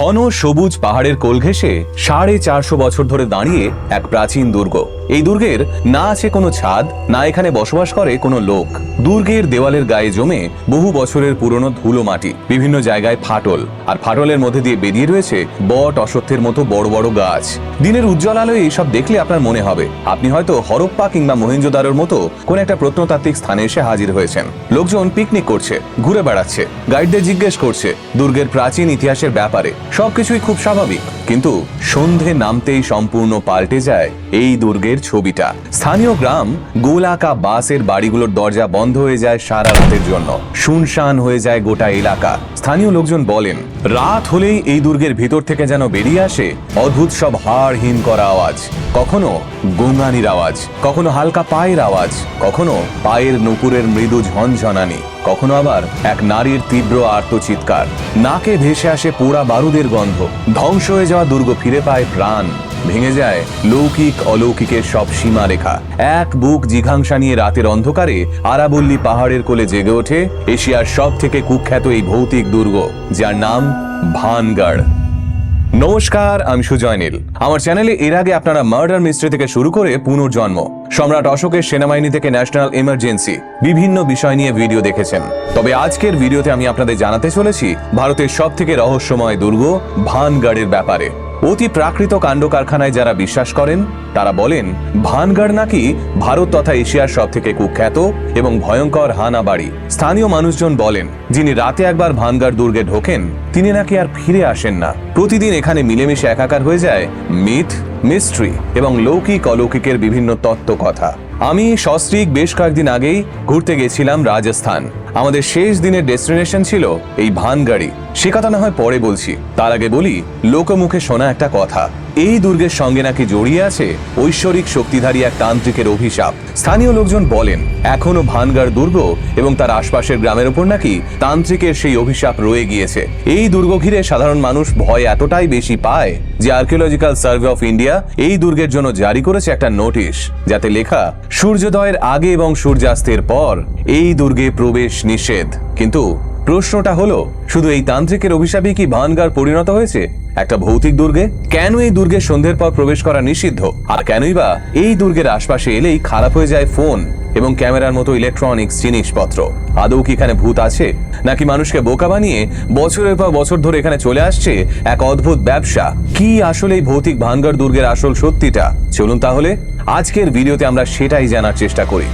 ঘন সবুজ পাহাড়ের কোল ঘেঁষে সাড়ে চারশো বছর ধরে দাঁড়িয়ে এক প্রাচীন দুর্গ। এই দুর্গের না আছে কোনো ছাদ, না এখানে বসবাস করে কোনো লোক। দুর্গের দেওয়ালের গায়ে জমে বহু বছরের পুরনো ধুলো মাটি, বিভিন্ন জায়গায় ফাটল। আর ফাটলের মধ্যে দিয়ে বেরিয়ে রয়েছে বট অসত্যের মতো বড় বড় গাছ। দিনের উজ্জ্বল আলোয় এইসব দেখলে আপনার মনে হবে, আপনি হয়তো হরপ্পা কিংবা মহেঞ্জোদারোর মতো কোন একটা প্রত্নতাত্ত্বিক স্থানে এসে হাজির হয়েছেন। লোকজন পিকনিক করছে, ঘুরে বেড়াচ্ছে গাইডদের জিজ্ঞেস করছে, দুর্গের প্রাচীন ইতিহাসের ব্যাপারে। সবকিছুই খুব স্বাভাবিক। কিন্তু সন্ধে নামতেই সম্পূর্ণ পাল্টে যায় এই দুর্গের ছবিটা। স্থানীয় গ্রাম গোলাকা বাসের বাড়িগুলোর দরজা বন্ধ হয়ে যায় সারা রাতের জন্য। শুনশান হয়ে যায় গোটা এলাকা। স্থানীয় লোকজন বলেন, রাত হলেই এই দুর্গের ভিতর থেকে যেন বেরিয়ে আসে অদ্ভুত সব হাড় হিম করা আওয়াজ। কখনো গঙ্গানির আওয়াজ, কখনো হালকা পায়ের আওয়াজ, কখনো পায়ের নুপুরের মৃদু ঝনঝনানি, কখনো আবার এক নারীর তীব্র আর্তচিৎকার। নাকে ভেসে আসে পোড়া বারুদের গন্ধ। ধ্বংস হয়ে যাওয়া দুর্গ ফিরে পায় প্রাণ। ভেঙে যায়। লৌকিক অলৌকিকের সব সীমারেখা। এক বুক জিঘাংসা নিয়ে রাতের অন্ধকারে আরাবল্লী পাহাড়ের কোলে জেগে ওঠে এশিয়ার সব থেকে কুখ্যাত এই ভৌতিক দুর্গ, যার নাম ভানগড়। নমস্কার, আমি সুজয় নীল আমার চ্যানেলে এর আগে আপনারা মার্ডার মিস্ট্রি থেকে শুরু করে পুনর্জন্ম, সম্রাট অশোকের সেনাবাহিনী থেকে ন্যাশনাল এমার্জেন্সি, বিভিন্ন বিষয় নিয়ে ভিডিও দেখেছেন। তবে আজকের ভিডিওতে আমি আপনাদের জানাতে চলেছি ভারতের সব থেকে রহস্যময় দুর্গ, ভানগড়ের ব্যাপারে। অতি প্রাকৃত কাণ্ড কারখানায় যারা বিশ্বাস করেন, তারা বলেন, ভানগড় নাকি ভারত তথা এশিয়ার সব থেকে কুখ্যাত এবং ভয়ঙ্কর হানা বাড়ি স্থানীয় মানুষজন বলেন, যিনি রাতে একবার ভানগড় দুর্গে ঢোকেন, তিনি নাকি আর ফিরে আসেন না। প্রতিদিন এখানে মিলেমিশে একাকার হয়ে যায় মিথ মিস্ট্রি এবং লৌকিক অলৌকিকের বিভিন্ন তত্ত্ব কথা আমি সস্ত্রীক বেশ কয়েকদিন আগেই ঘুরতে গেছিলাম রাজস্থান। আমাদের শেষ দিনের ডেস্টিনেশন ছিল এই ভানগাড়ি। সে কথা না হয় পরে বলছি। তার আগে বলি, লোকমুখে শোনা একটা কথা। এই দুর্গের সঙ্গে নাকি জড়িয়ে আছে ঐশ্বরিক শক্তিধারী এক তান্ত্রিকের অভিশাপ। স্থানীয় লোকজন বলেন, এখনও ভানগড় দুর্গ এবং তার আশপাশের গ্রামের উপর নাকি তান্ত্রিকের সেই অভিশাপ রয়ে গিয়েছে। এই দুর্গ ঘিরে সাধারণ মানুষ ভয় এতটাই বেশি পায় যে আর্কিওলজিক্যাল সার্ভে অফ ইন্ডিয়া এই দুর্গের জন্য জারি করেছে একটা নোটিশ, যাতে লেখা, সূর্যোদয়ের আগে এবং সূর্যাস্তের পর এই দুর্গে প্রবেশ নিষেধ। কিন্তু প্রশ্নটা হলো, শুধু এই তান্ত্রিকের অভিশাপে কি ভানগার পরিণত হয়েছে? একটা ভৌতিক দুর্গে? কেন এই দুর্গে সন্ধ্যের পর প্রবেশ করা নিষিদ্ধ? আর কেনই বা এই দুর্গের আশপাশে এলেই খারাপ হয়ে যায় ফোন এবং ক্যামেরার মতো ইলেকট্রনিক্স জিনিসপত্র? আদৌ কি এখানে ভূত আছে? নাকি মানুষকে বোকা বানিয়ে বছরের পর বছর ধরে এখানে চলে আসছে এক অদ্ভুত ব্যবসা? কি আসলে এই ভৌতিক ভানগড় দুর্গের আসল সত্যিটা? চলুন তাহলে, আজকের ভিডিওতে আমরা সেটাই জানার চেষ্টা করি।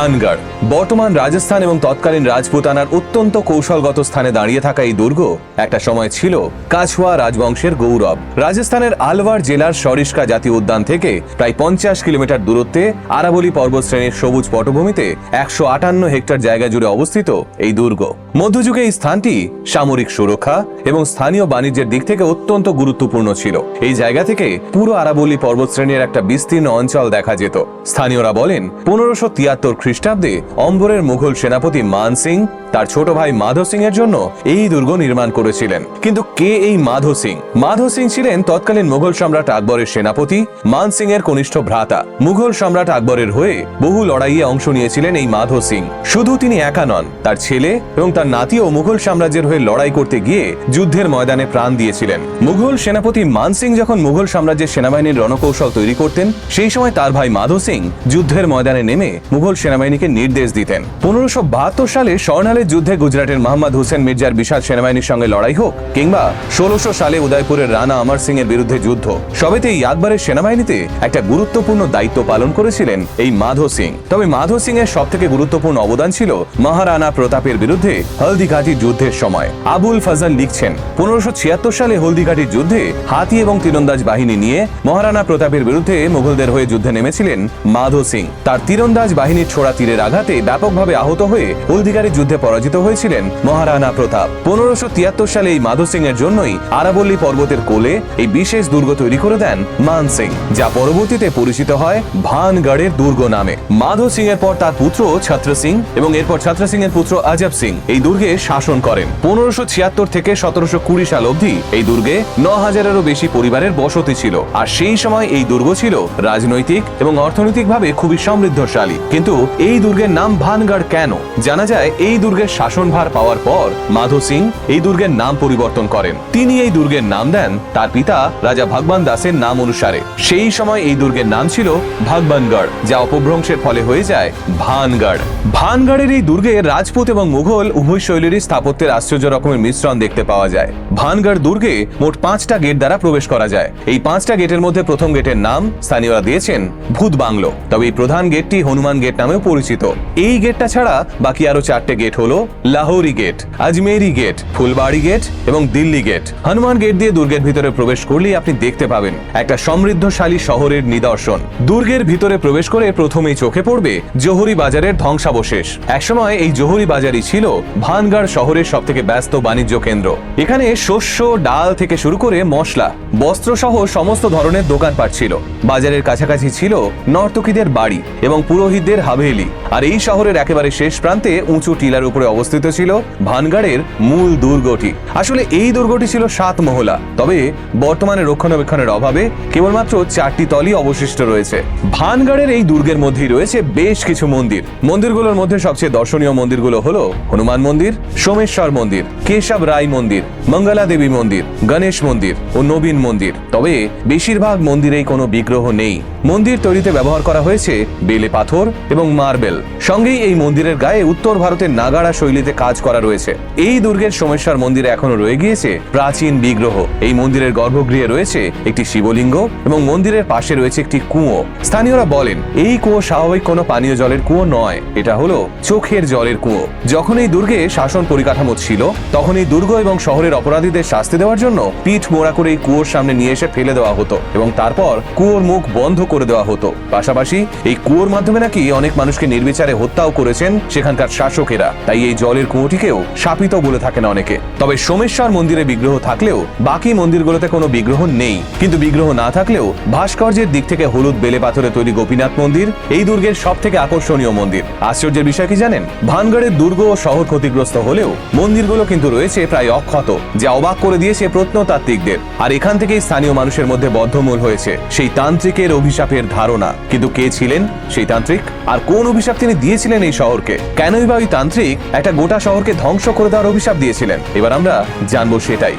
ভানগড় বর্তমান রাজস্থান এবং তৎকালীন রাজপুতানার অত্যন্ত কৌশলগত স্থানে দাঁড়িয়ে থাকা এই দুর্গ একটা সময় ছিল কাছুয়া রাজবংশের গৌরব। রাজস্থানের আলওয়ার জেলার সরিষ্কা জাতীয় উদ্যান থেকে প্রায় পঞ্চাশ কিলোমিটার দূরত্বে আরাবলী পর্বতশ্রেণীর সবুজ পটভূমিতে একশো আটান্ন হেক্টর জায়গা জুড়ে অবস্থিত এই দুর্গ। মধ্যযুগে এই স্থানটি সামরিক সুরক্ষা এবং স্থানীয় বাণিজ্যের দিক থেকে অত্যন্ত গুরুত্বপূর্ণ ছিল। এই জায়গা থেকে পুরো আরাবলী পর্বতশ্রেণীর একটা বিস্তীর্ণ অঞ্চল দেখা যেত। স্থানীয়রা বলেন, পনেরোশো তিয়াত্তর খ্রিস্টাব্দে অম্বরের মুঘল সেনাপতি মান সিং তার ছোট ভাই মাধো সিং এর জন্য এই দুর্গ নির্মাণ করেছিলেন। কিন্তু কে এই মাধো সিং? মাধো সিং ছিলেন তৎকালীন মুঘল সম্রাট আকবরের সেনাপতি, মান সিং এর কনিষ্ঠ ভ্রাতা। মুঘল সম্রাট আকবরের হয়ে বহু লড়াইয়ে অংশ নিয়েছিলেন এই মাধো সিং। শুধু তিনি একা নন, তার ছেলে এবং তার নাতিও মুঘল সাম্রাজ্যের হয়ে লড়াই করতে গিয়ে যুদ্ধের ময়দানে প্রাণ দিয়েছিলেন। মুঘল সেনাপতি মান সিং যখন মুঘল সাম্রাজ্যের সেনাবাহিনীর রণকৌশল তৈরি করতেন, সেই সময় তার ভাই মাধো সিং যুদ্ধের ময়দানে নেমে মুঘল সেনাবাহিনীকে নির্দেশ দিতেন। পনেরোশো সালে স্বর্ণালের যুদ্ধে গুজরাটের মোহাম্মদ হোসেন মির্জার বিশাল সেনাবাহিনীর সঙ্গে লড়াই হোক কিংবা ষোলোশো সালে উদয়পুরের রানা অমর সিং এর বিরুদ্ধে যুদ্ধ সবেতেই আকবরের সেনাবাহিনীতে একটা গুরুত্বপূর্ণ দায়িত্ব পালন করেছিলেন এই মাধো সিং। তবে মাধো সিং এর সব থেকে গুরুত্বপূর্ণ অবদান ছিল মহারানা প্রতাপের বিরুদ্ধে হলদিঘাটির যুদ্ধের সময়। আবুল ফাজল লিখছেন, পনেরোশো ছিয়াত্তর সালে হলদিঘাটির যুদ্ধে হাতি এবং তীরন্দাজ বাহিনী নিয়ে মহারানা প্রতাপের বিরুদ্ধে মুঘলদের হয়ে যুদ্ধে নেমেছিলেন মাধো সিং। তার তীরন্দাজ বাহিনীর ছোড়া তীরের আঘাতে ব্যাপকভাবে আহত হয়ে হলদিঘাটির যুদ্ধে পরাজিত হয়েছিলেন মহারানা প্রতাপ। পনেরোশো তিয়াত্তর সালে এই মাধো সিং এর জন্যই আরাবল্লী পর্বতের কোলে এই বিশেষ দুর্গ তৈরি করে দেন মান সিং, যা পরবর্তীতে পরিচিত হয় ভানগড়ের দুর্গ নামে। মাধো সিং এর পর তার পুত্র ছত্র সিং এবং এরপর ছত্র সিং এর পুত্র আজব সিং এই দুর্গে শাসন করেন। পনেরোশো ছিয়াত্তর থেকে সতেরোশো কুড়ি সাল অবধি এই দুর্গে ন হাজারেরও বেশি পরিবারের বসতি ছিল, আর সেই সময় এই দুর্গ ছিল রাজনৈতিক এবং অর্থনৈতিকভাবে খুবই সমৃদ্ধশালী। কিন্তু এই দুর্গের নাম ভানগড় কেন? জানা যায় এই দুর্গের শাসনভার পাওয়ার পর মাধো সিং এই দুর্গের নাম পরিবর্তন করেন। তিনি এই দুর্গের নাম দেন তার পিতা রাজা ভগবান দাসের নাম অনুসারে। সেই সময় এই দুর্গের নাম ছিল ভাগবানগড়, যা অপভ্রংশের ফলে হয়ে যায় ভানগড়। ভানগড়ের এই দুর্গে রাজপুত এবং মুঘল উভয় শৈলীরই স্থাপত্যের আশ্চর্য রকমের মিশ্রণ দেখতে পাওয়া যায়। ভানগড় দুর্গে মোট পাঁচটা গেট দ্বারা প্রবেশ করা যায়। এই পাঁচটা গেটের মধ্যে প্রথম গেটের নাম স্থানীয়রা দিয়েছেন ভূত বাংলো। তবে এই প্রধান গেটটি হনুমান গেট নামেও পরিচিত। এই গেটটা ছাড়া বাকি আরও চারটে গেট হলো Lahori gate, Ajmeri gate, Phulbari gate এবং দিল্লি গেট। হনুমান গেট দিয়ে দুর্গের ভিতরে প্রবেশ করলেই আপনি দেখতে পাবেন একটা সমৃদ্ধশালী শহরের নিদর্শন। দুর্গের ভিতরে প্রবেশ করে প্রথমেই চোখে পড়বে জোহরি বাজারের ধ্বংসাবশেষ। একসময় এই জোহরি বাজারই ছিল ভানগড় শহরের সব থেকে ব্যস্ত বাণিজ্য কেন্দ্র। এখানে শস্য, ডাল থেকে শুরু করে মশলা বস্ত্র সহ সমস্ত ধরনের দোকানপাট ছিল। বাজারের কাছাকাছি ছিল নর্তকীদের বাড়ি এবং পুরোহিতদের হাভেলি। আর এই শহরের একেবারে শেষ প্রান্তে উঁচু টিলার উপরে অবস্থিত ছিল ভানগড়ের মূল দুর্গটি। আসলে এই দুর্গটি ছিল সাত মহলা। তবে বর্তমানে রক্ষণাবেক্ষণের অভাবে কেবলমাত্র চারটি তলই অবশিষ্ট রয়েছে। ভানগড়ের এই দুর্গের মধ্যেই রয়েছে বেশ কিছু মন্দির। মন্দিরগুলোর মধ্যে সবচেয়ে দর্শনীয় মন্দিরগুলো হলো হনুমান মন্দির, সোমেশ্বর মন্দির, কেশব রায় মন্দির, মঙ্গলা দেবী মন্দির, গণেশ মন্দির ও নবীন মন্দির। তবে বেশিরভাগ মন্দিরেই কোনো বিগ্রহ নেই। মন্দির তৈরিতে ব্যবহার করা হয়েছে বেলে পাথর এবং মার্বেল। সঙ্গেই এই মন্দিরের গায়ে উত্তর ভারতের নাগাড়া শৈলীতে কাজ করা রয়েছে। এই দুর্গের সোমেশ্বর মন্দিরে এখনও রয়ে গিয়েছে প্রাচীন বিগ্রহ। এই মন্দিরের গর্ভগৃহে রয়েছে একটি শিবলিঙ্গ এবং মন্দিরের পাশে রয়েছে একটি কুয়ো। স্থানীয়রা বলেন, এই কুয়ো স্বাভাবিক কোনো পানীয় জলের কুয়ো নয়। এটা হলো চোখের জলের কুয়ো। যখন এই দুর্গে শাসন পরিকাঠামো ছিল, তখন এই দুর্গ এবং শহরের অপরাধীদের শাস্তি দেওয়ার জন্য পিঠ মোড়া করে এই কুয়োর সামনে নিয়ে এসে ফেলে দেওয়া হতো এবং তারপর কুয়োর মুখ বন্ধ করে দেওয়া হতো। পাশাপাশি এই কুয়োর মাধ্যমে নাকি অনেক মানুষকে নির্বিচারে হত্যাও করেছেন সেখানকার শাসকেরা। তাই এই জলের কুয়োটিকেও শাপিত বলে থাকেন অনেকে। তবে সোমেশ্বর মন্দিরে বিগ্রহ থাকলেও বাকি মন্দিরগুলোতে কোনো বিগ্রহ নেই। কিন্তু বিগ্রহ না থাকলেও ভাস্কর্যের দিক থেকে হলুদ বেলে পাথরে তৈরি গোপীনাথ মন্দির এই দুর্গের সব থেকে আকর্ষণীয় মন্দির। আশ্চর্যের বিষয় কি জানেন? ভানগড়ের দুর্গ ও শহর ক্ষতিগ্রস্ত হলেও মন্দিরগুলো কিন্তু রয়েছে প্রায় অক্ষত, যা অবাক করে দিয়েছে প্রত্নতাত্ত্বিকদের। আর এখান থেকেই স্থানীয় মানুষের মধ্যে বদ্ধমূল হয়েছে সেই তান্ত্রিকের অভিশাপের ধারণা। কিন্তু কে ছিলেন সেই তান্ত্রিক? আর কোন অভিশাপ তিনি দিয়েছিলেন এই শহরকে? কেনই বা ওই তান্ত্রিক একটা গোটা শহরকে ধ্বংস করে দেওয়ার অভিশাপ দিয়েছিলেন। এবার আমরা জানব সেটাই।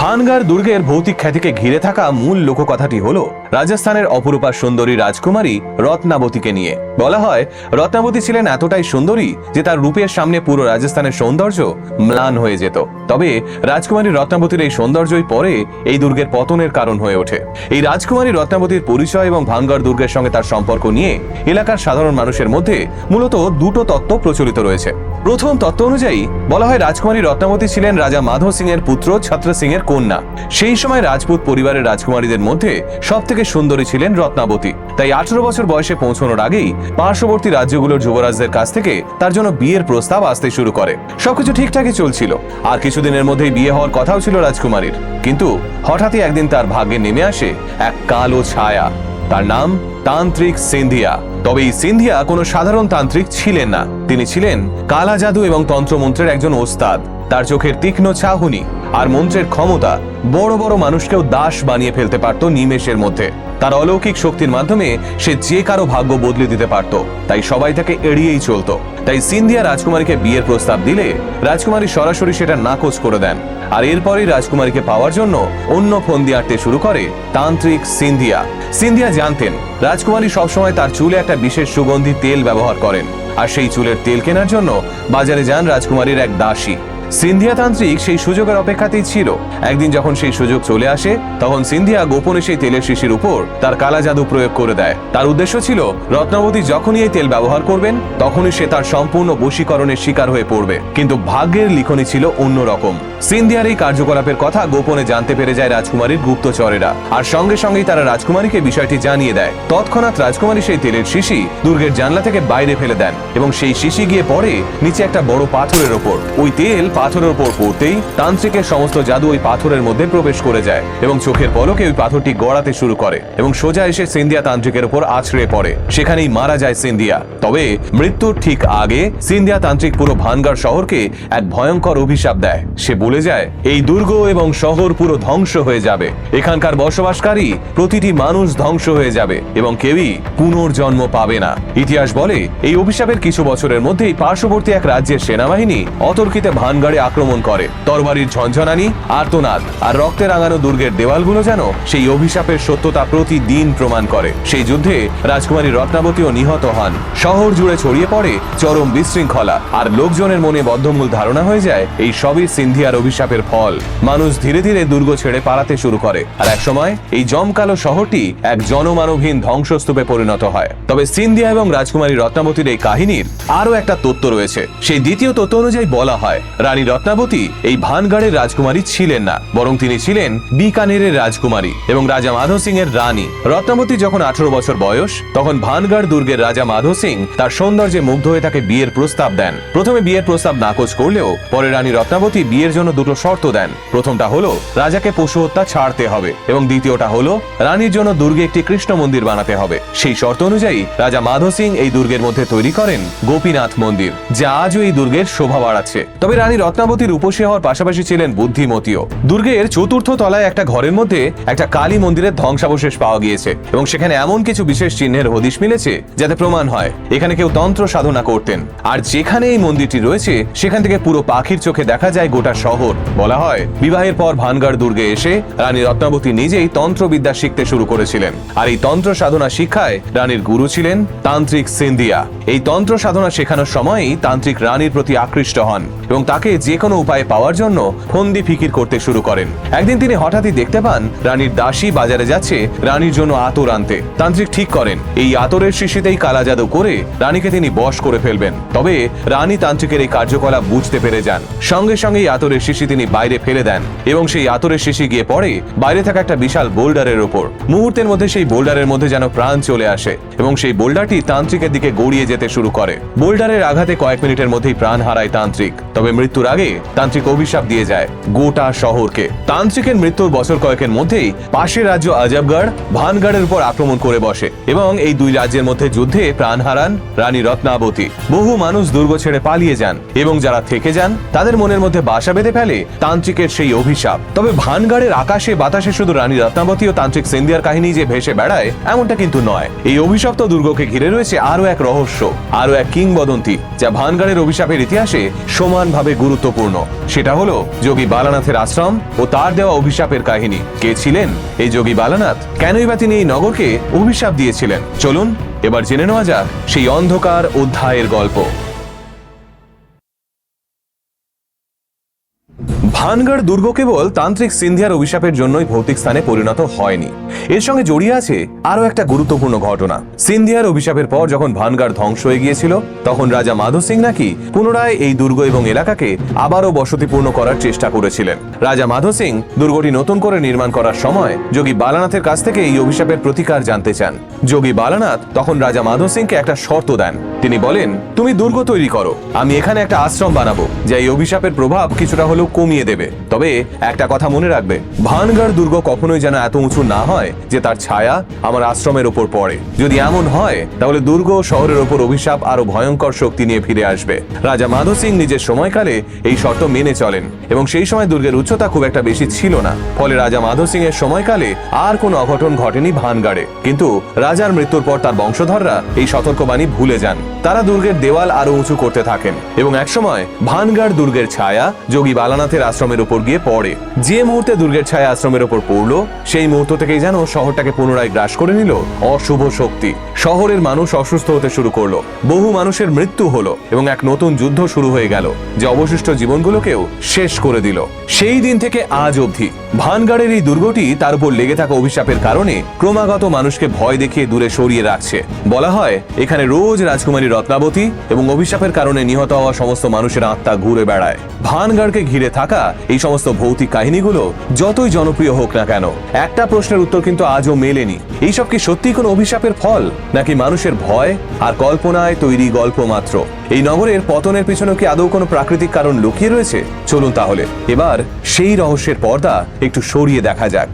ভানগার দুর্গের ভৌতিক খ্যাতিকে ঘিরে থাকা মূল লোককথাটি হল রাজস্থানের অপরূপা সুন্দরী রাজকুমারী রত্নাবতীকে নিয়ে। বলা হয়, রত্নাবতী ছিলেন এতটাই সুন্দরী যে তার রূপের সামনে পুরো রাজস্থানের সৌন্দর্য ম্লান হয়ে যেত। তবে রাজকুমারী রত্নাবতীর এই সৌন্দর্যই পরে এই দুর্গের পতনের কারণ হয়ে ওঠে। এই রাজকুমারী রত্নাবতীর পরিচয় এবং ভানগড় দুর্গের সঙ্গে তার সম্পর্ক নিয়ে এলাকার সাধারণ মানুষের মধ্যে মূলত দুটো তত্ত্ব প্রচলিত রয়েছে। প্রথম তত্ত্ব অনুযায়ী বলা হয় রাজকুমারী রত্নাবতী ছিলেন রাজা মাধব সিং এর পুত্র ছত্র সিং এর কন্যা। সেই সময় রাজপুত পরিবারের রাজকুমারীদের মধ্যে সব থেকে সুন্দরী ছিলেন রত্নাবতী। তাই আঠারো বছর বয়সে পৌঁছানোর আগেই পার্শ্ববর্তী রাজ্যগুলোর যুবরাজদের কাছ থেকে তার জন্য বিয়ের প্রস্তাব আসতে শুরু করে। সবকিছু ঠিকঠাকই চলছিল। আর কিছুদিনের মধ্যেই বিয়ে হওয়ার কথাও ছিল রাজকুমারীর। কিন্তু হঠাৎই একদিন তার ভাগ্যে নেমে আসে এক কালো ছায়া। তার নাম তান্ত্রিক সিন্ধিয়া। তবে এই সিন্ধিয়া কোনো সাধারণ তান্ত্রিক ছিলেন না। তিনি ছিলেন কালা জাদু এবং তন্ত্রমন্ত্রের একজন ওস্তাদ। তার চোখের তীক্ষ্ণ চাহুনি আর মন্ত্রের ক্ষমতা বড় বড় মানুষকেও দাস বানিয়ে ফেলতে পারত নিমেষের মধ্যে। তার অলৌকিক শক্তির মাধ্যমে সে যে কারও ভাগ্য বদলে দিতে পারত। তাই সবাই তাকে এড়িয়েই চলতো। তাই সিন্ধিয়া রাজকুমারীকে বিয়ের প্রস্তাব দিলে রাজকুমারী সরাসরি সেটা নাকচ করে দেন। আর এরপরই রাজকুমারীকে পাওয়ার জন্য অন্য ফোন দিয়ে আঁটতে শুরু করে তান্ত্রিক সিন্ধিয়া। সিন্ধিয়া জানতেন, রাজকুমারী সবসময় তার চুলে একটা বিশেষ সুগন্ধি তেল ব্যবহার করেন। আর সেই চুলের তেল কেনার জন্য বাজারে যান রাজকুমারীর এক দাসী। সিন্ধিয়া তান্ত্রিক সেই সুযোগের অপেক্ষাতেই ছিল। একদিন যখন সেই সুযোগ চলে আসে, তখন সিন্ধিয়া গোপনে সেই তেলের শিশির উপর তার কালা জাদু প্রয়োগ করে দেয়। তার উদ্দেশ্য ছিল, রত্নাবতী যখনই এই তেল ব্যবহার করবেন, তখনই সে তার সম্পূর্ণ বশীকরণের শিকার হয়ে পড়বে। কিন্তু ভাগ্যের লিখনি ছিল অন্যরকম সিন্ধিয়ার এই কার্যকলাপের কথা গোপনে জানতে পেরে যায় রাজকুমারীর গুপ্তচরেরা। আর সঙ্গে সঙ্গেই তারা রাজকুমারীকে বিষয়টি জানিয়ে দেয়। তৎক্ষণাৎ রাজকুমারী সেই তেলের শিশি দুর্গের জানলা থেকে বাইরে ফেলে দেন এবং সেই শিশি গিয়ে পড়ে নিচে একটা বড় পাথরের ওপর। ওই তেল পাথরের ওপর পড়তেই তান্ত্রিকের সমস্ত জাদু ওই পাথরের মধ্যে প্রবেশ করে যায় এবং চোখের পলকে ওই পাথরটি গড়াতে শুরু করে এবং সোজা এসে সিন্ধিয়া তান্ত্রিকের উপর আছড়ে পড়ে। সেখানেই মারা যায় সিন্ধিয়া। তবে মৃত্যুর ঠিক আগে সিন্ধিয়া তান্ত্রিক পুরো ভানগার শহরকে এক ভয়ঙ্কর অভিশাপ দেয়। সে বলে যায়, এই দুর্গ এবং শহর পুরো ধ্বংস হয়ে যাবে। এখানকার বসবাসকারী প্রতিটি মানুষ ধ্বংস হয়ে যাবে এবং কেউই পুনর্জন্ম পাবে না। ইতিহাস বলে, এই অভিশাপের কিছু বছরের মধ্যেই পার্শ্ববর্তী এক রাজ্যের সেনাবাহিনী অতর্কিতে ভানগাড়ে আক্রমণ করে। তরবারির ঝঞ্ঝনানি আর্তনাদ আর রক্তে রাঙানো দুর্গের দেওয়ালগুলো যেন সেই অভিশাপের সত্যতা প্রতিদিন প্রমাণ করে। সেই যুদ্ধে রাজকুমারী রত্নাবতীও নিহত হন। শহর জুড়ে ছড়িয়ে পড়ে চরম বিশৃঙ্খলা আর লোকজনের মনে বদ্ধমূল ধারণা হয়ে যায় এই সবই সিন্ধিয়ার অভিশাপের ফল। মানুষ ধীরে ধীরে দুর্গ ছেড়ে পালাতে শুরু করে আর একসময় এই জমকালো শহরটি এক জনমানবহীন ধ্বংসস্তূপে পরিণত হয়। তবে সিন্ধিয়া এবং রাজকুমারী রত্নাবতীর এই কাহিনীর আরও একটা তত্ত্ব রয়েছে। সেই দ্বিতীয় তত্ত্ব অনুযায়ী বলা হয়, রানী রত্নাবতী এই ভানগড়ের রাজকুমারী ছিলেন না, বরং তিনি ছিলেন বিকানেরের রাজকুমারী এবং রাজা মাধব সিং এর রানী। রত্নাবতী যখন আঠারো বছর বয়স, তখন ভানগড় দুর্গের রাজা মাধব সিং তার সৌন্দর্যে মুগ্ধ হয়ে তাকে বিয়ের প্রস্তাব দেন। প্রথমে বিয়ের প্রস্তাব নাকচ করলেও পরে রানী রত্নাবতী বিয়ের জন্য দুটো শর্ত দেন। প্রথমটা হলো, রাজাকে পশু হত্যা ছাড়তে হবে এবং দ্বিতীয়টা হলো, রানীর জন্য দুর্গে একটি কৃষ্ণ মন্দির বানাতে হবে। সেই শর্ত অনুযায়ী রাজা মাধব সিং এই দুর্গের মধ্যে তৈরি করেন গোপীনাথ মন্দির, যা আজও এই দুর্গের শোভা বাড়াচ্ছে। তবে রানী রত্নাবতীর উপসী হওয়ার পাশাপাশি ছিলেন বুদ্ধিমতীও। দুর্গের চতুর্থ তলায় একটা ঘরের মধ্যে একটা কালী মন্দিরের ধ্বংসাবশেষ পাওয়া গিয়েছে এবং সেখানে এমন কিছু বিশেষ চিহ্নের হদিশ মিলেছে যাতে প্রমাণ হয়, এখানে কেউ তন্ত্র সাধনা করতেন। আর যেখানে এই মন্দিরটি রয়েছে, সেখান থেকে পুরো পাখির চোখে দেখা যায় গোটা শহর। বলা হয়, বিবাহের পর ভানগড় দুর্গে এসে রানী রত্নাবতী নিজেই তন্ত্রবিদ্যা শিখতে শুরু করেছিলেন। আর এই তন্ত্র সাধনা শিক্ষায় রানীর গুরু ছিলেন তান্ত্রিক সিন্ধিয়া। এই তন্ত্র সাধনা শেখানোর সময়ই তান্ত্রিক রানীর প্রতি আকৃষ্ট হন এবং তাকে যে কোনো উপায়ে পাওয়ার জন্য ফন্দি ফিকির করতে শুরু করেন। একদিন তিনি হঠাৎই দেখতে পান রানীর দাসী বাজারে যাচ্ছে রানীর জন্য আতর আনতে। তান্ত্রিক ঠিক করেন, এই আতরের শিশিতেই কালা জাদু করে রানীকে তিনি বশ করে ফেলবেন। তবে রানী তান্ত্রিকের এই কার্যকলাপ বুঝতে পেরে যান। সঙ্গে সঙ্গে এই আতরের শিশি তিনি বাইরে ফেলে দেন এবং সেই আতরের শিশি গিয়ে পড়ে বাইরে থাকা একটা বিশাল বোল্ডারের ওপর। মুহূর্তের মধ্যে সেই বোল্ডারের মধ্যে যেন প্রাণ চলে আসে এবং সেই বোল্ডারটি তান্ত্রিকের দিকে গড়িয়ে যেতে শুরু করে। বোল্ডারের আঘাতে কয়েক মিনিটের মধ্যেই প্রাণ হারায় তান্ত্রিক, তবে মৃত্যুর আগে তান্ত্রিক অভিশাপ দিয়ে যায় গোটা শহরকে। তান্ত্রিকের মৃত্যুর বছর কয়েকের মধ্যেই পাশের রাজ্য আজবগড়, ভানগড়ের উপর আক্রমণ করে বসে এবং এই দুই রাজ্যের মধ্যে যুদ্ধে প্রাণ হারান রানী রত্নাবতী। বহু মানুষ দুর্গ ছেড়ে পালিয়ে যান এবং যারা থেকে যান, তাদের মনের মধ্যে বাসা বেঁধে ফেলে তান্ত্রিকের সেই অভিশাপ। তবে ভানগড়ের আকাশে বাতাসে শুধু রানী রত্নাবতী ও তান্ত্রিক সিন্ধিয়ার কাহিনী যে ভেসে বেড়ায়, এমনটা কিন্তু নয়। এই অভিশপ্ত দুর্গকে ঘিরে রয়েছে আরও এক রহস্য আরও এক কিংবদন্তি, যা ভানগড়ের অভিশাপের ইতিহাসে সমানভাবে গুরুত্বপূর্ণ। সেটা হলো যোগী বালানাথের আশ্রম ও তার দেওয়া অভিশাপের কাহিনী। কে ছিলেন এই যোগী বালানাথ? কেনই বা তিনি এই নগরকে অভিশাপ দিয়েছিলেন? চলুন, এবার জেনে নেওয়া যাক সেই অন্ধকার অধ্যায়ের গল্প। ভানগড় দুর্গ কেবল তান্ত্রিক সিন্ধিয়ার অভিশাপের জন্যই ভৌতিক স্থানে পরিণত হয়নি। এর সঙ্গে জড়িয়ে আছে আরও একটা গুরুত্বপূর্ণ ঘটনা। সিন্ধিয়ার অভিশাপের পর যখন ভানগড় ধ্বংস হয়ে গিয়েছিল, তখন রাজা মাধব সিং নাকি পুনরায় এই দুর্গ এবং এলাকাকে আবারও বসতিপূর্ণ করার চেষ্টা করেছিলেন। রাজা মাধব সিং দুর্গটি নতুন করে নির্মাণ করার সময় যোগী বালানাথের কাছ থেকে এই অভিশাপের প্রতিকার জানতে চান। যোগী বালানাথ তখন রাজা মাধব সিংকে একটা শর্ত দেন। তিনি বলেন, তুমি দুর্গ তৈরি করো। আমি এখানে একটা আশ্রম বানাবো যা এই অভিশাপের প্রভাব কিছুটা হলেও কমিয়ে দেবে। তবে একটা কথা মনে রাখবে, ভানগড় দুর্গ কখনোই যেন এত উঁচু না হয় যে তার ছায়া আমার আশ্রমের ওপর পড়ে। যদি এমন হয়, তাহলে দুর্গ শহরের ওপর অভিশাপ আরও ভয়ঙ্কর শক্তি নিয়ে ফিরে আসবে। রাজা মাধব সিং নিজের সময়কালে এই শর্ত মেনে চলেন, এবং সেই সময় দুর্গের উচ্চতা খুব একটা বেশি ছিল না। ফলে রাজা মাধব সিং এর সময়কালে আর কোনো অঘটন ঘটেনি ভানগড়ে। কিন্তু রাজার মৃত্যুর পর তার বংশধররা এই সতর্কবাণী ভুলে যান। তারা দুর্গের দেওয়াল আরও উঁচু করতে থাকেন এবং একসময় ভানগড় দুর্গের ছায়া যোগী বালানাথের আশ্রমের উপর গিয়ে পড়ে। যে মুহূর্তে দুর্গের ছায়া আশ্রমের উপর পড়ল, সেই মুহূর্ত থেকেই যেন শহরটাকে পুনরায় গ্রাস করে নিল। অশুভ শক্তি। শহরের মানুষ অসুস্থ হতে শুরু করল। বহু মানুষের মৃত্যু হলো এবং এক নতুন যুদ্ধ শুরু হয়ে গেল, যে অবশিষ্ট জীবনগুলোকেও শেষ করে দিল। সেই দিন থেকে আজ অবধি ভানগাড়ের এই দুর্গটি তার উপর লেগে থাকা অভিশাপের কারণে ক্রমাগত মানুষকে ভয় দেখিয়ে দূরে সরিয়ে রাখছে। বলা হয়, এখানে রোজ রাজকুমারী রত্নাবতী এবং অভিশাপের কারণে নিহত হওয়া সমস্ত মানুষের আত্মা ঘুরে বেড়ায়। ভানগড়কে ঘিরে থাকা এই সমস্ত ভৌতিক কাহিনীগুলো যতই জনপ্রিয় হোক না কেন, একটা প্রশ্নের উত্তর কিন্তু আজও মেলেনি। এইসব কি সত্যি কোনো অভিশাপের ফল, নাকি মানুষের ভয় আর কল্পনায় তৈরি গল্প মাত্র? এই নগরের পতনের পিছনে কি আদৌ কোনো প্রাকৃতিক কারণ লুকিয়ে রয়েছে? চলুন তাহলে, এবার সেই রহস্যের পর্দা একটু সরিয়ে দেখা যাক।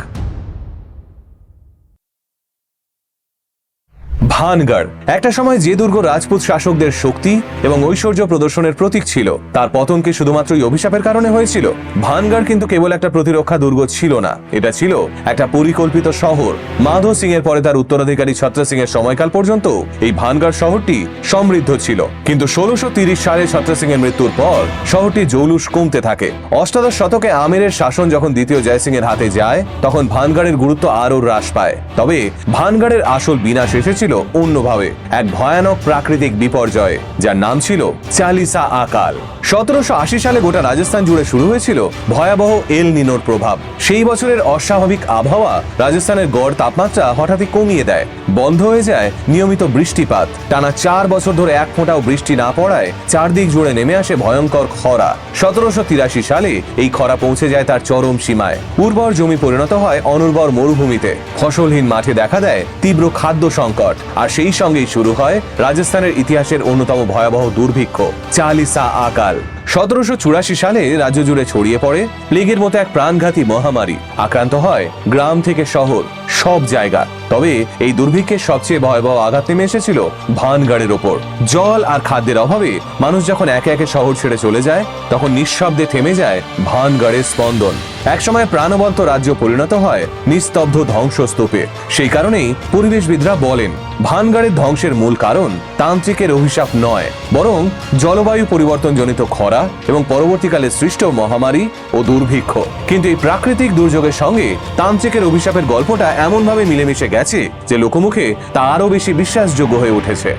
ভানগড়। একটা সময় যে দুর্গ রাজপুত শাসকদের শক্তি এবং ঐশ্বর্য প্রদর্শনের প্রতীক ছিল, তার পতন কি শুধুমাত্র অভিশাপের কারণে হয়েছিল। ভানগড় কিন্তু কেবল একটা প্রতিরক্ষা দুর্গ ছিল না, এটা ছিল একটা পরিকল্পিত শহর। মাধো সিং এর পরে তার উত্তরাধিকারী ছত্র সিং এর সময়কাল পর্যন্ত এই ভানগড় শহরটি সমৃদ্ধ ছিল। কিন্তু ষোলোশো সালে ছত্র সিং এর মৃত্যুর পর শহরটি জৌলুস কমতে থাকে। অষ্টাদশ শতকে আমিরের শাসন যখন দ্বিতীয় জয় সিং এর হাতে যায়, তখন ভানগড়ের গুরুত্ব আরও হ্রাস পায়। তবে ভানগড়ের আসল বিনাশ এসেছিল অন্যভাবে, এক ভয়ানক প্রাকৃতিক বিপর্যয়ে, যার নাম ছিল চালিসা আকাল। সতেরোশো আশি সালে গোটা রাজস্থান জুড়ে শুরু হয়েছিল ভয়াবহ এল নিনোর প্রভাব। সেই বছরের অস্বাভাবিক আবহাওয়া রাজস্থানের গড় তাপমাত্রা হঠাৎই কমিয়ে দেয়। বন্ধ হয়ে যায় নিয়মিত বৃষ্টিপাত। টানা চার বছর ধরে এক ফোঁটাও বৃষ্টি না পড়ায় চারদিক জুড়ে নেমে আসে ভয়ঙ্কর খরা। সতেরোশো তিরাশি সালে এই খরা পৌঁছে যায় তার চরম সীমায়। উর্বর জমি পরিণত হয় অনুর্বর মরুভূমিতে। ফসলহীন মাঠে দেখা দেয় তীব্র খাদ্য সংকট। আর সেই সঙ্গেই শুরু হয় রাজস্থানের ইতিহাসের অন্যতম ভয়াবহ দুর্ভিক্ষ, চালিসা আকাল। সতেরোশো চুরাশি সালে রাজ্য জুড়ে ছড়িয়ে পড়ে প্লেগের মতো এক প্রাণঘাতী মহামারী। আক্রান্ত হয় গ্রাম থেকে শহর। সব জায়গা। তবে এই দুর্ভিক্ষের সবচেয়ে ভয়াবহ আঘাত নেমে এসেছিল ভানগড়ের ওপর। জল আর খাদ্যের অভাবে মানুষ যখন একে একে শহর ছেড়ে চলে যায়, তখন নিঃশব্দে থেমে যায় ভানগড়ের স্পন্দন। একসময় প্রাণবন্ত রাজ্য পরিণত হয় নিস্তব্ধ ধ্বংসস্তূপে। সেই কারণেই পরিবেশবিদরা বলেন, ভানগড়ের ধ্বংসের মূল কারণ তান্ত্রিকের অভিশাপ নয়, বরং জলবায়ু পরিবর্তনজনিত খরা এবং পরবর্তীকালে সৃষ্ট মহামারী ও দুর্ভিক্ষ। কিন্তু এই প্রাকৃতিক দুর্যোগের সঙ্গে তান্ত্রিকের অভিশাপের গল্পটা এমনভাবে মিলেমিশে গেছে যে লোকমুখে তা আরও বেশি বিশ্বাসযোগ্য হয়ে উঠেছে।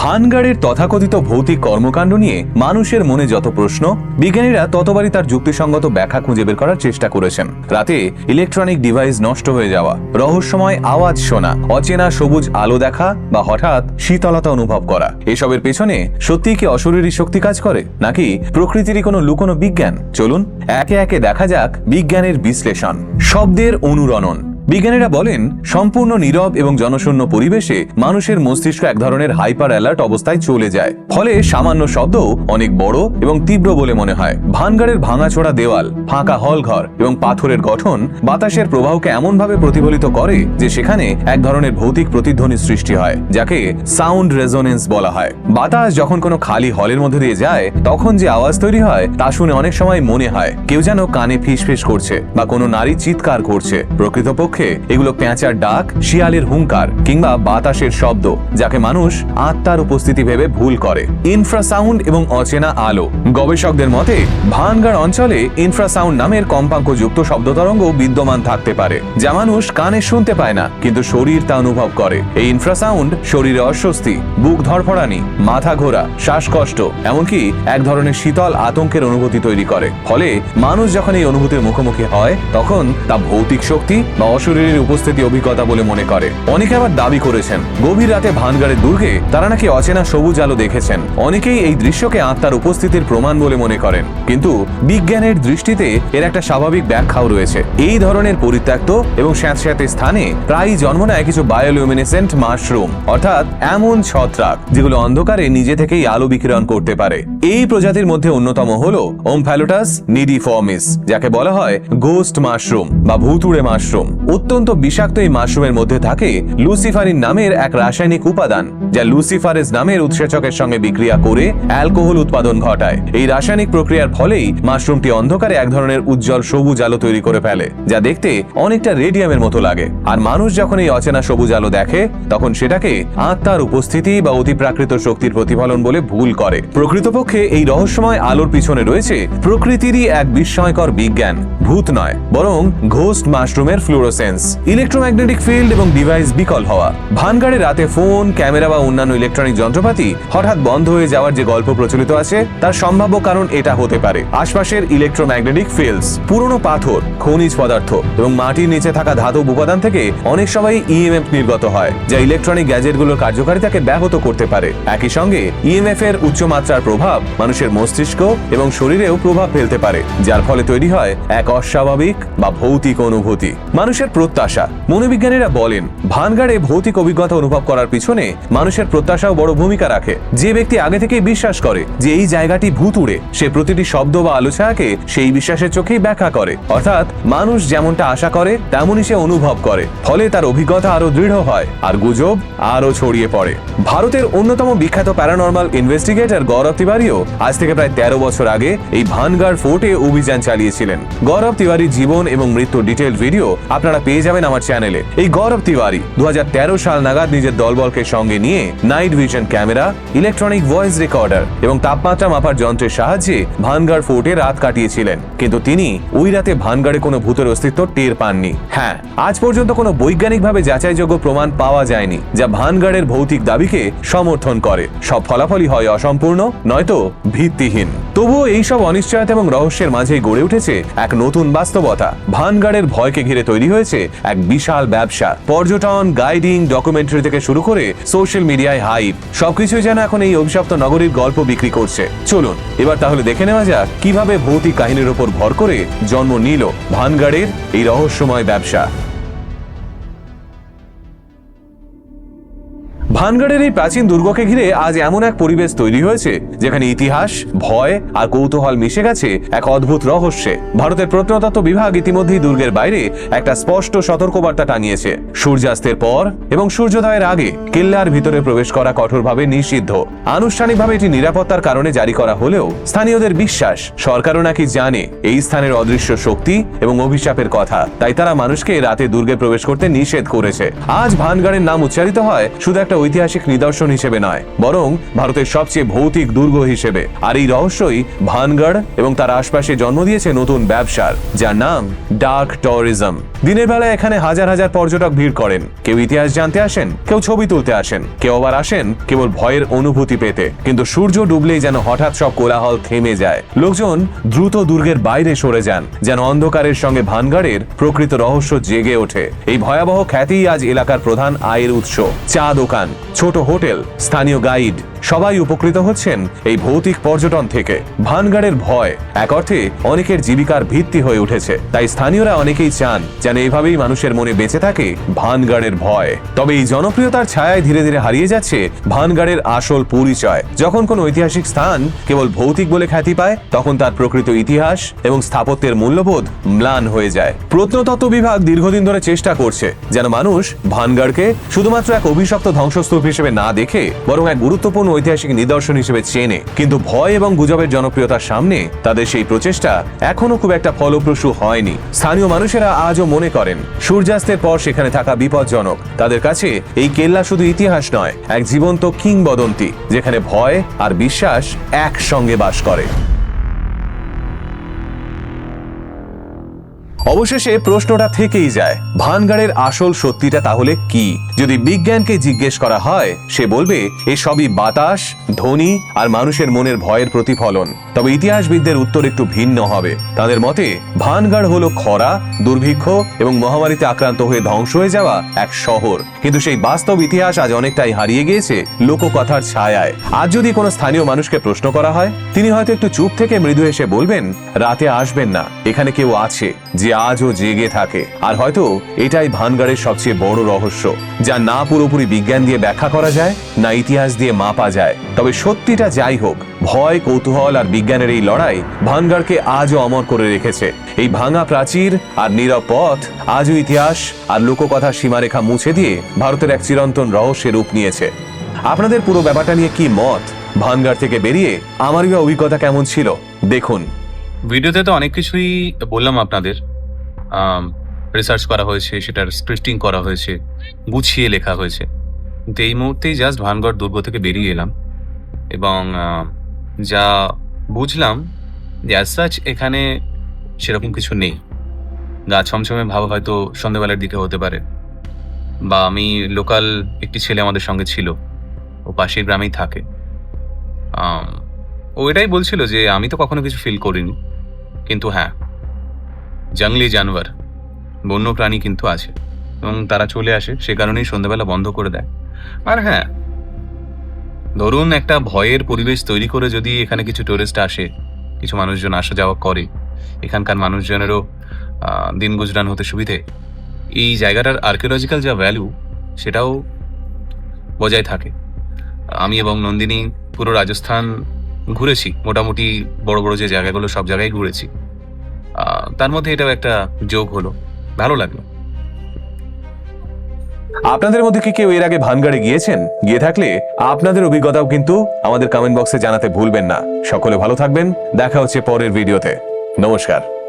ভানগাড়ের তথাকথিত ভৌতিক কর্মকাণ্ড নিয়ে মানুষের মনে যত প্রশ্ন, বিজ্ঞানীরা ততবারই তার যুক্তিসঙ্গত ব্যাখ্যা খুঁজে বের করার চেষ্টা করেছেন। রাতে ইলেকট্রনিক ডিভাইস নষ্ট হয়ে যাওয়া, রহস্যময় আওয়াজ শোনা, অচেনা সবুজ আলো দেখা বা হঠাৎ শীতলতা অনুভব করা, এসবের পেছনে সত্যিই কি অশরীরী শক্তি কাজ করে? নাকি প্রকৃতিরই কোনো লুকোনো বিজ্ঞান? চলুন একে একে দেখা যাক বিজ্ঞানের বিশ্লেষণ। শব্দের অনুরণন। বিজ্ঞানীরা বলেন, সম্পূর্ণ নীরব এবং জনশূন্য পরিবেশে মানুষের মস্তিষ্ক এক ধরনের হাইপার অ্যালার্ট অবস্থায় চলে যায়। ফলে সামান্য শব্দ অনেক বড় এবং তীব্র বলে মনে হয়। ভানগাড়ের ভাঙাচোরা দেওয়াল, ফাঁকা হল ঘর এবং পাথরের গঠন বাতাসের প্রবাহকে এমনভাবে প্রতিফলিত করে যে সেখানে এক ধরনের ভৌতিক প্রতিধ্বনি সৃষ্টি হয়, যাকে সাউন্ড রেজোনেন্স বলা হয়। বাতাস যখন কোনো খালি হলের মধ্যে দিয়ে যায়, তখন যে আওয়াজ তৈরি হয়, তা শুনে অনেক সময় মনে হয়, কেউ যেন কানে ফিসফিস করছে বা কোনো নারী চিৎকার করছে। প্রকৃতপক্ষে এগুলো পেঁচার ডাক, শিয়ালের হুঙ্কার কিংবা বাতাসের শব্দ, যাকে মানুষ আত্মার উপস্থিতি ভেবে ভুল করে। ইনফ্রাসাউন্ড এবং অচেনা আলো। গবেষকদের মতে, ভানগাড় অঞ্চলে ইনফ্রাসাউন্ড নামের কম্পাঙ্কযুক্ত শব্দ তরঙ্গ বিদ্যমান থাকতে পারে, যা মানুষ কানে শুনতে পায় না, কিন্তু শরীর তা অনুভব করে। এই ইনফ্রাসাউন্ড শরীরে অস্বস্তি, বুক ধরফড়ানি মাথা ঘোরা, শ্বাসকষ্ট, এমনকি এক ধরনের শীতল আতঙ্কের অনুভূতি তৈরি করে। ফলে মানুষ যখন এই অনুভূতির মুখোমুখি হয়, তখন তা ভৌতিক শক্তি বা অশরীরের উপস্থিতি অভিজ্ঞতা বলে মনে করে। অনেকে আবার দাবি করেছেন, গভীর রাতে ভানগাড়ের দুর্গে তারা নাকি অচেনা সবুজ আলো দেখেছেন। অনেকেই এই দৃশ্যকে আত্মার উপস্থিতির প্রমাণ বলে মনে করেন। কিন্তু বিজ্ঞানের দৃষ্টিতে এর একটা স্বাভাবিক ব্যাখ্যাও রয়েছে। এই ধরনের পরিত্যক্ত এবং স্যাঁতস্যাঁতে স্থানে প্রায়ই জন্ম নেয় কিছু বায়োলিউমিনেসেন্ট মাশরুম, অর্থাৎ এমন ছত্রাক, যেগুলো অন্ধকারে নিজে থেকেই আলো বিকিরণ করতে পারে। এই প্রজাতির মধ্যে অন্যতম হল ওমফ্যালোটাস নিডিফর্মিস, যাকে বলা হয় গোস্ট মাশরুম বা ভুতুড়ে মাশরুম। অত্যন্ত বিষাক্ত এই মাশরুমের মধ্যে থাকে লুসিফারিন নামের এক রাসায়নিক উপাদান, যা লুসিফারেস নামের উৎসেচকের সঙ্গে বিক্রিয়া করে অ্যালকোহল উৎপাদন ঘটায়। এই রাসায়নিক প্রক্রিয়ার ফলেই মাশরুমটি অন্ধকারে এক ধরনের উজ্জ্বল সবুজ আলো তৈরি করে ফেলে, যা দেখতে অনেকটা রেডিয়ামের মতো লাগে। আর মানুষ যখন এই অচেনা সবুজ আলো দেখে, তখন সেটাকে আত্মার উপস্থিতি বা অতিপ্রাকৃত শক্তির প্রতিফলন বলে ভুল করে। প্রকৃতপক্ষে এই রহস্যময় আলোর পিছনে রয়েছে প্রকৃতিরই এক বিস্ময়কর বিজ্ঞান, ভূত নয়, বরং ঘোস্ট মাশরুমের ফ্লুরোসেন্স সেন্স ইলেকট্রোম্যাগনেটিক ফিল্ড এবং ডিভাইস বিকল হওয়া। ভানগাড়ে রাতে ফোন ক্যামেরা বা অন্যান্য ইলেকট্রনিক যন্ত্রপাতি হঠাৎ বন্ধ হয়ে যাওয়ার যে গল্প প্রচলিত আছে, তার সম্ভাব্য কারণ এটা হতে পারে। আশপাশের ইলেকট্রোম্যাগনেটিক ফিল্ডস পুরনো পাথর, খনিজ পদার্থ এবং মাটির নিচে থাকা ধাতব উপাদান থেকে অনেক সময় ইএমএফ নির্গত হয়, যা ইলেকট্রনিক গ্যাজেটগুলোর কার্যকারিতাকে ব্যাহত করতে পারে। একই সঙ্গে ইএমএফ এর উচ্চমাত্রার প্রভাব মানুষের মস্তিষ্ক এবং শরীরেও প্রভাব ফেলতে পারে, যার ফলে তৈরি হয় এক অস্বাভাবিক বা ভৌতিক অনুভূতি। মানুষের প্রত্যাশা। মনোবিজ্ঞানীরা বলেন, ভানগাড়ে ভৌতিক অভিজ্ঞতা অনুভব করার পিছনে মানুষের প্রত্যাশাও বড় ভূমিকা রাখে। যে ব্যক্তি আগে থেকেই বিশ্বাস করে যে এই জায়গাটি ভূতুড়ে সে প্রতিটি শব্দ বা আলোচনাকে সেই বিশ্বাসের চোখেই ব্যাখ্যা করে। অর্থাৎ, মানুষ যেমনটা আশা করে, তেমনই সে অনুভব করে, ফলে তার অভিজ্ঞতা আরও দৃঢ় হয় আর গুজব আরও ছড়িয়ে পড়ে। ভারতের অন্যতম বিখ্যাত প্যারানর্মাল ইনভেস্টিগেটর গৌরব তিওয়ারিও আজ থেকে প্রায় তেরো বছর আগে এই ভানগাড় ফোর্টে অভিযান চালিয়েছিলেন। গৌরব তিওয়ারির জীবন এবং মৃত্যুর ডিটেল ভিডিও আপনারা পেয়ে যাবেন আমার চ্যানেলে। এই গৌরব তিওয়ারি, দুহাজার তেরো সাল নাগাদ নিজের দলবলকে সঙ্গে নিয়ে night vision camera, electronic voice recorder এবং তাপমাত্রা মাপার যন্ত্রের সাহায্যে ভানগাড় ফোর্টে রাত কাটিয়েছিলেন। কিন্তু তিনি ওই রাতে ভানগাড়ে কোনো ভূতের অস্তিত্ব টের পাননি। হ্যাঁ আজ পর্যন্ত কোনো বৈজ্ঞানিকভাবে যাচাইযোগ্য প্রমাণ পাওয়া যায়নি যা ভানগাড়ের ভৌতিক দাবিকে সমর্থন করে। সব ফলাফলই হয় অসম্পূর্ণ, নয়তো ভিত্তিহীন। তবুও এইসব অনিশ্চয়তা এবং রহস্যের মাঝেই গড়ে উঠেছে এক নতুন বাস্তবতা। ভানগাড়ের ভয়কে ঘিরে তৈরি হয়েছে এক বিশাল ব্যবসা। পর্যটন, গাইডিং, ডকুমেন্টারি থেকে শুরু করে সোশ্যাল মিডিয়ায় হাইপ, সবকিছুই যেন এখন এই অভিশপ্ত নগরীর গল্প বিক্রি করছে। চলুন, এবার তাহলে দেখে নেওয়া যাক কীভাবে ভৌতিক কাহিনীর উপর ভর করে জন্ম নিল ভানগাড়ের এই রহস্যময় ব্যবসা। ভানগড়ের এই প্রাচীন দুর্গকে ঘিরে আজ এমন এক পরিবেশ তৈরি হয়েছে, যেখানে ইতিহাস, ভয় আর কৌতূহল মিশে গেছে এক অদ্ভুত রহস্যে। ভারতের প্রত্নতত্ত্ব বিভাগ ইতিমধ্যেই দুর্গের বাইরে একটা স্পষ্ট সতর্কবার্তা টানিয়েছে। সূর্যাস্তের পর এবং সূর্যোদয়ের আগে কেল্লার ভিতরে প্রবেশ করা কঠোরভাবে নিষিদ্ধ। আনুষ্ঠানিকভাবে এটি নিরাপত্তার কারণে জারি করা হলেও স্থানীয়দের বিশ্বাস, সরকারও নাকি জানে এই স্থানের অদৃশ্য শক্তি এবং অভিশাপের কথা। তাই তারা মানুষকে রাতে দুর্গে প্রবেশ করতে নিষেধ করেছে। আজ ভানগড়ের নাম উচ্চারিত হয় শুধু একটা ঐতিহাসিক নিদর্শন হিসেবে নয়, বরং ভারতের সবচেয়ে ভৌতিক দুর্গ হিসেবে। আর এই রহস্যই ভানগড় এবং তার আশপাশে জন্ম দিয়েছে নতুন ব্যবসার, যার নাম ডার্ক ট্যুরিজম। দিনের বেলায় এখানে হাজার হাজার পর্যটক ভিড় করেন। কেউ ইতিহাস জানতে আসেন, কেউ ছবি তুলতে আসেন, কেউ আবার আসেন কেবল ভয়ের অনুভূতি পেতে। কিন্তু সূর্য ডুবলেই যেন হঠাৎ সব কোলাহল থেমে যায়। লোকজন দ্রুত দুর্গের বাইরে সরে যান, যেন অন্ধকারের সঙ্গে ভানগড়ের প্রকৃত রহস্য জেগে ওঠে। এই ভয়াবহ খ্যাতিই আজ এলাকার প্রধান আয়ের উৎস। চা দোকান, ছোট হোটেল, স্থানীয় গাইড, সবাই উপকৃত হচ্ছেন এই ভৌতিক পর্যটন থেকে। ভানগড়ের ভয়, এক অর্থে অনেকের জীবিকার ভিত্তি হয়ে উঠেছে। তাই স্থানীয়রা অনেকেই চান যেন এভাবেই মানুষের মনে বেঁচে থাকে ভানগড়ের ভয়। তবে এই জনপ্রিয়তার ছায়ায় ধীরে ধীরে হারিয়ে যাচ্ছে ভানগড়ের আসল পরিচয়। যখন কোনো ঐতিহাসিক স্থান কেবল ভৌতিক বলে খ্যাতি পায়, তখন তার প্রকৃত ইতিহাস এবং স্থাপত্যের মূল্যবোধ ম্লান হয়ে যায়। প্রত্নতত্ত্ব বিভাগ দীর্ঘদিন ধরে চেষ্টা করছে যেন মানুষ ভানগড়কে শুধুমাত্র এক অভিশপ্ত ধ্বংসস্তূপ হিসেবে না দেখে বরং এক গুরুত্বপূর্ণ ঐতিহাসিক নিদর্শন হিসেবে চেনে। কিন্তু ভয় এবং গুজবের জনপ্রিয়তার সামনে তাদের সেই প্রচেষ্টা এখনও খুব একটা ফলপ্রসূ হয়নি। স্থানীয় মানুষেরা আজও মনে করেন। সূর্যাস্তের পর সেখানে থাকা বিপজ্জনক। তাদের কাছে এই কেল্লা শুধু ইতিহাস নয়, এক জীবন্ত কিংবদন্তি, যেখানে ভয় আর বিশ্বাস একসঙ্গে বাস করে। অবশেষে প্রশ্নটা থেকেই যায়, ভানগাড়ের আসল সত্যিটা তাহলে কি? যদি বিজ্ঞানকে জিজ্ঞেস করা হয়, সে বলবে এসবই বাতাস, ধ্বনি আর মানুষের মনের ভয়ের প্রতিফলন। তবে ইতিহাসবিদদের উত্তর একটু ভিন্ন হবে। তাদের মতে, ভানগাড় হলো খরা, দুর্ভিক্ষ এবং মহামারীতে আক্রান্ত হয়ে ধ্বংস হয়ে যাওয়া এক শহর। কিন্তু সেই বাস্তব ইতিহাস আজ অনেকটাই হারিয়ে গিয়েছে লোককথার ছায়ায়। আজ যদি কোনো স্থানীয় মানুষকে প্রশ্ন করা হয়, তিনি হয়তো একটু চুপ থেকে মৃদু এসে বলবেন, রাতে আসবেন না, এখানে কেউ আছে। যে আজও জেগে থাকে। আর হয়তো এটাই ভানগাড়ের সবচেয়ে বড় রহস্য, যা না পুরোপুরি বিজ্ঞান দিয়ে ব্যাখ্যা করা যায়, না ইতিহাস দিয়ে মাপা যায়। তবে সত্যিটা যাই হোক, ভয়, কৌতূহল আর বিজ্ঞানের এই লড়াই ভানগাড়কে আজও অমর করে রেখেছে। এই ভাঙা প্রাচীর আর নীরব পথ আজও ইতিহাস আর লোককথার সীমারেখা মুছে দিয়ে ভারতের এক চিরন্তন রহস্যের রূপ নিয়েছে। আপনাদের পুরো ব্যাপারটা নিয়ে কি মত? ভানগাড় থেকে বেরিয়ে আমারই অভিজ্ঞতা কেমন ছিল? দেখুন। ভিডিওতে তো অনেক কিছুই বললাম আপনাদের। রিসার্চ করা হয়েছে, সেটার স্ক্রিপ্টিং করা হয়েছে, গুছিয়ে লেখা হয়েছে। কিন্তু এই মুহূর্তেই জাস্ট ভানগড় দুর্গ থেকে বেরিয়ে এলাম এবং যা বুঝলাম যে অ্যাজ সাচ এখানে সেরকম কিছু নেই। গা ছমছমে ভাব হয়তো সন্ধ্যেবেলার দিকে হতে পারে। বা আমি লোকাল একটি ছেলে আমাদের সঙ্গে ছিল, ও পাশের গ্রামেই থাকে। ও এটাই বলছিল যে আমি তো কখনো কিছু ফিল করিনি। কিন্তু হ্যাঁ জঙ্গলি জানোয়ার বন্য প্রাণী কিন্তু আছে এবং তারা চলে আসে, সে কারণেই সন্ধ্যাবেলা বন্ধ করে দেয়। আর হ্যাঁ ধরুন একটা ভয়ের পরিবেশ তৈরি করে যদি এখানে কিছু টুরিস্ট আসে, কিছু মানুষজন আসা যাওয়া করে, এখানকার মানুষজনেরও দিন গুজরান হতে সুবিধে। এই জায়গাটার আর্কিওলজিক্যাল যা ভ্যালু সেটাও বজায় থাকে। আমি এবং নন্দিনী পুরো রাজস্থান ঘুরেছি, মোটামুটি বড় বড় যে জায়গাগুলো সব জায়গায় ঘুরেছি। তার মধ্যে এটাও একটা যোগ হলো। ভালো লাগল। আপনাদের মধ্যে কি কেউ এর আগে ভানগাড়ে গিয়েছেন? গিয়ে থাকলে আপনাদের অভিজ্ঞতাও কিন্তু আমাদের কমেন্ট বক্সে জানাতে ভুলবেন না। সকলে ভালো থাকবেন। দেখা হচ্ছে পরের ভিডিওতে নমস্কার।